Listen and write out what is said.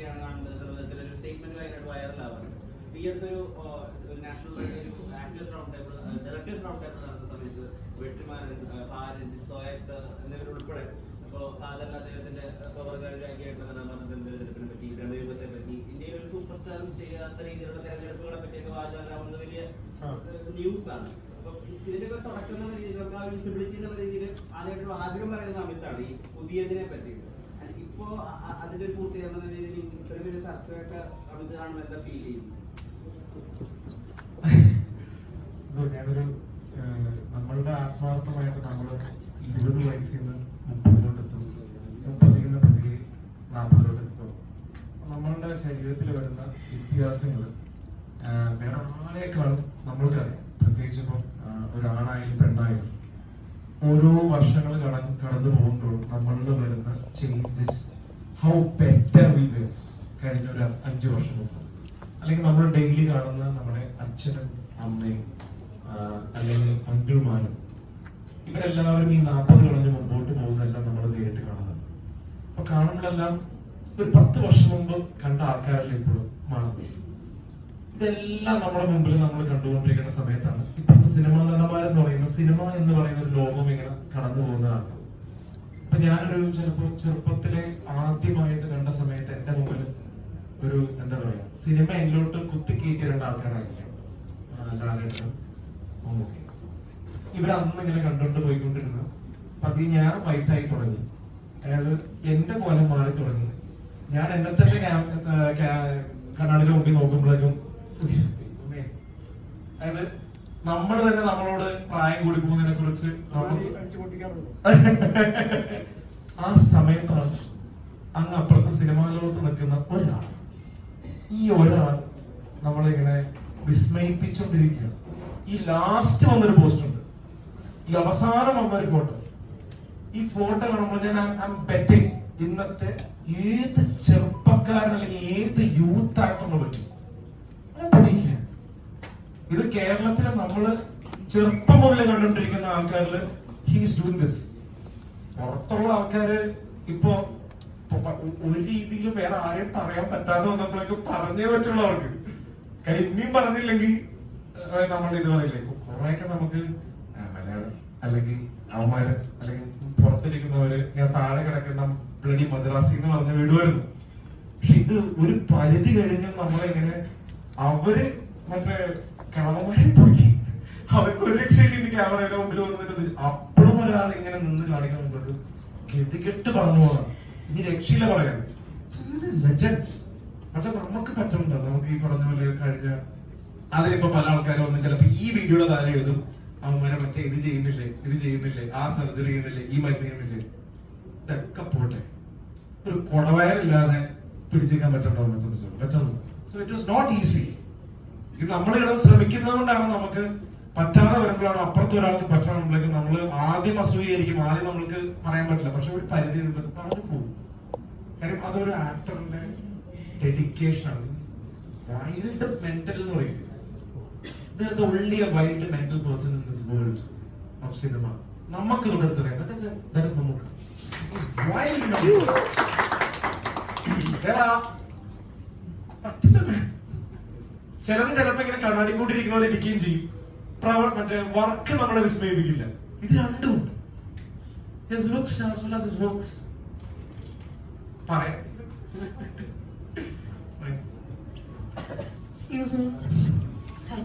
ഒക്കെയാണ് കാണുന്നത്. സർവതത്തിലൊരു സ്റ്റേറ്റ്മെന്റ് ഭയങ്കര വൈറലാവാറുണ്ട് ഈ അടുത്തൊരു നാഷണൽ ഒരു actors round table directors round table നടന്ന സമയത്ത് വെട്ടിമാരൻ ഭാരൻ സോയത്ത് എന്നിവരുൾപ്പെടെ അപ്പോൾ സാധാരണ അദ്ദേഹത്തിന്റെ സ്വർഗായിട്ടുള്ള കഥാപാത്രത്തിന്റെ തെരഞ്ഞെടുപ്പിനെ പറ്റി തെരഞ്ഞെടുപ്പത്തെ പറ്റി ഇന്ത്യയിൽ ഒരു സൂപ്പർ സ്റ്റാറും ചെയ്യാത്ത രീതിയിലുള്ള തെരഞ്ഞെടുപ്പുകളെ പറ്റിയൊക്കെ വാചാലാവുന്നത് വലിയ ന്യൂസ് ആണ്. അപ്പൊ ഇതിനൊക്കെ തുടക്കം എന്ന രീതിയിൽ നമുക്ക് ആ വിസിബിലിറ്റി എന്നുള്ള രീതിയിൽ ആദ്യമായിട്ട് വാചകം പറയുന്ന സമയത്താണ് ഈ പുതിയതിനെ പറ്റി ഇപ്പോ അതിന്റെ ഒരു പൂർത്തീകരണം എന്ന രീതിയിൽ ഇത്രയും വലിയ ചർച്ചയൊക്കെ അമിത് കാണുമ്പോൾ എന്താ ഫീൽ ചെയ്യുന്നത്? ഞാനൊരു നമ്മളുടെ ആത്മാർത്ഥമായിട്ട് നമ്മൾ ഇരുപത് വയസ്സിൽ നിന്ന് മുപ്പതിലോട്ടെത്തും മുപ്പതിൽ നിന്ന് പതിയെ നാൽപ്പതിലോട്ടെത്തും. നമ്മളുടെ ശരീരത്തിൽ വരുന്ന വ്യത്യാസങ്ങൾ വേറെ ആളേക്കാളും നമ്മൾക്കറിയാം. പ്രത്യേകിച്ച് ഇപ്പം ഒരാണായാലും പെണ്ണായാലും. ഓരോ വർഷങ്ങൾ കടന്നു പോകുമ്പോഴും നമ്മളിൽ വരുന്ന changes how better we way കഴിഞ്ഞ ഒരു അഞ്ചു വർഷം മുമ്പ്. അല്ലെങ്കിൽ നമ്മൾ ഡെയിലി കാണുന്ന നമ്മുടെ അച്ഛനും അമ്മയും അല്ലെങ്കിൽ അങ്കിൾമാരും ഇവരെല്ലാവരും ഈ നാൽപ്പത് കളഞ്ഞ് മുമ്പോട്ട് പോകുന്നതെല്ലാം നമ്മൾ നേരിട്ട് കാണുന്നത്. അപ്പൊ കാണുമ്പോഴെല്ലാം ഒരു പത്ത് വർഷം മുമ്പ് കണ്ട ആൾക്കാരിൽ ഇപ്പോഴും മാറുന്നത്. ഇതെല്ലാം നമ്മുടെ മുമ്പിൽ നമ്മൾ കണ്ടുകൊണ്ടിരിക്കുന്ന സമയത്താണ്. ഇപ്പോഴത്തെ സിനിമാ നടന്മാരെന്ന് പറയുന്ന സിനിമ എന്ന് പറയുന്ന ഒരു ലോകം ഇങ്ങനെ കടന്നു പോകുന്നതാണ് അപ്പൊ ഞാനൊരു ചിലപ്പോ ചെറുപ്പത്തിലെ ആദ്യമായിട്ട് കണ്ട സമയത്ത് എന്റെ മുമ്പിൽ ഒരു എന്താ പറയാ സിനിമ എന്നിലോട്ട് കുത്തിക്കയറ്റിയ രണ്ട് ആൾക്കാരായിരിക്കും. ഇവരന്ന് ഇങ്ങനെ കണ്ടോണ്ട് പോയിക്കൊണ്ടിരുന്നു. പതി ഞാൻ വയസ്സായി തുടങ്ങി. അതായത് എന്റെ കോലം മാറി തുടങ്ങി. ഞാൻ എന്നെ തന്നെ കണ്ണാടിയുടെ മുമ്പിൽ നോക്കുമ്പോഴേക്കും അതായത് നമ്മൾ തന്നെ നമ്മളോട് പ്രായം കൂടി പോകുന്നതിനെ കുറിച്ച് ആ സമയത്താണ് അങ്ങ് അപ്പുറത്തെ സിനിമാ ലോകത്ത് നിൽക്കുന്ന ഒരാൾ. ഈ ഒരാൾ നമ്മളിങ്ങനെ വിസ്മയിപ്പിച്ചുകൊണ്ടിരിക്കുകയാണ് ഈ ലാസ്റ്റ് വന്നൊരു പോസ്റ്റ് ഉണ്ട്. ഈ അവസാനം വന്നൊരു ഫോട്ടോ ഈ ഫോട്ടോ കാണുമ്പോൾ ഞാൻ ബെറ്റിംഗ് ഇന്നത്തെ ഏത് ചെറുപ്പക്കാരൻ അല്ലെങ്കിൽ ഏത് യൂത്ത് ആക്ടറിനെ പറ്റും ഇത് കേരളത്തിലെ നമ്മൾ ചെറുപ്പം മുതലേ കണ്ടുകൊണ്ടിരിക്കുന്ന ആൾക്കാരിൽ ഹീസ് ഡൂയിങ് ദിസ് പുറത്തുള്ള ആൾക്കാര് ഇപ്പൊ ഒരു രീതിയിലും വേറെ ആരെയും പറയാൻ പറ്റാതെ വന്നപ്പോഴേക്കും പറഞ്ഞേ പറ്റുള്ളൂ അവർക്ക്. ഇനിയും പറഞ്ഞില്ലെങ്കിൽ നമ്മൾ ഇത് പറയില്ലേ? കുറെയൊക്കെ നമുക്ക് മലയാളം അല്ലെങ്കിൽ അവന്മാര് അല്ലെങ്കിൽ പുറത്തിരിക്കുന്നവര് ഞാൻ താഴെ കിടക്കുന്ന ബ്ലഡി മദ്രാസി എന്ന് പറഞ്ഞ വീടുവായിരുന്നു പക്ഷെ ഇത് ഒരു പരിധി കഴിഞ്ഞ് നമ്മളിങ്ങനെ അവർ മറ്റേ കളവന്മാരെ പോയി. അവർക്ക് ഒരു രക്ഷയില്ല ഇനി ക്യാമറയുടെ മുമ്പിൽ വന്നിട്ട് അപ്പോഴും ഒരാൾ ഇങ്ങനെ നിന്ന് കാണിക്കാൻ മുമ്പ് ഗതികെട്ട് പറഞ്ഞു പോകണം ഇനി രക്ഷയില്ല പറയാൻ. പക്ഷെ നമുക്ക് പറ്റുന്നുണ്ടോ? നമുക്ക് ഈ പറഞ്ഞ പോലെ കഴിഞ്ഞ അതിലിപ്പോ പല ആൾക്കാരും വന്ന് ചിലപ്പോ ഈ വീഡിയോയുടെ താരം എഴുതും. അവന്മാരെ മറ്റേ ഇത് ചെയ്യുന്നില്ലേ? ഇത് ചെയ്യുന്നില്ലേ? ആ സർജറി ചെയ്യുന്നില്ലേ? ഈ മരുന്ന് ചെയ്യുന്നില്ലേ? ഇതൊക്കെ പോട്ടെ. ഒരു കുടവയറില്ലാതെ പിടിച്ചേക്കാൻ പറ്റണ്ടോ? എന്നെ സംബന്ധിച്ചോളൂ. പറ്റുന്നു so it was not easy ഇത് നമ്മൾ ഇവിടെ ശ്രമിക്കുന്നതുകൊണ്ടാണ് നമുക്ക് പറ്റാതെ വരുമ്പോഴാണ് അപ്പുറത്തെ ഒരാൾക്ക് പറ്റണമെങ്കിൽ നമ്മൾ ആദ്യം അസൂയായിരിക്കും ആദ്യം നമ്മൾക്ക് പറയാൻ പറ്റില്ല. പക്ഷെ ഒരു പരിധി ഉണ്ട് പറഞ്ഞു പോകും. കാര്യം അതൊരു ആക്ടറിന്റെ ഡെഡിക്കേഷൻ ആണ്. വൈൽഡ് മെന്റൽ എന്ന് പറയുന്നത് there is only a wild mental person in this world of cinema. നമുക്ക് കൊണ്ടെടുത്തറിയാം that is that നമുക്ക്. Wild. പറ്റില്ല. ചിലത് ചിലപ്പോ ഇങ്ങനെ കണ്ണാടി കൂട്ടിരിക്കുന്ന പോലെ ഇരിക്കുകയും ചെയ്യും പ്രവ മറ്റേ വർക്ക് നമ്മളെ വിസ്മയിപ്പിക്കില്ല ഇത് രണ്ടും His looks as well as his works. പറയാം Excuse me. Hi.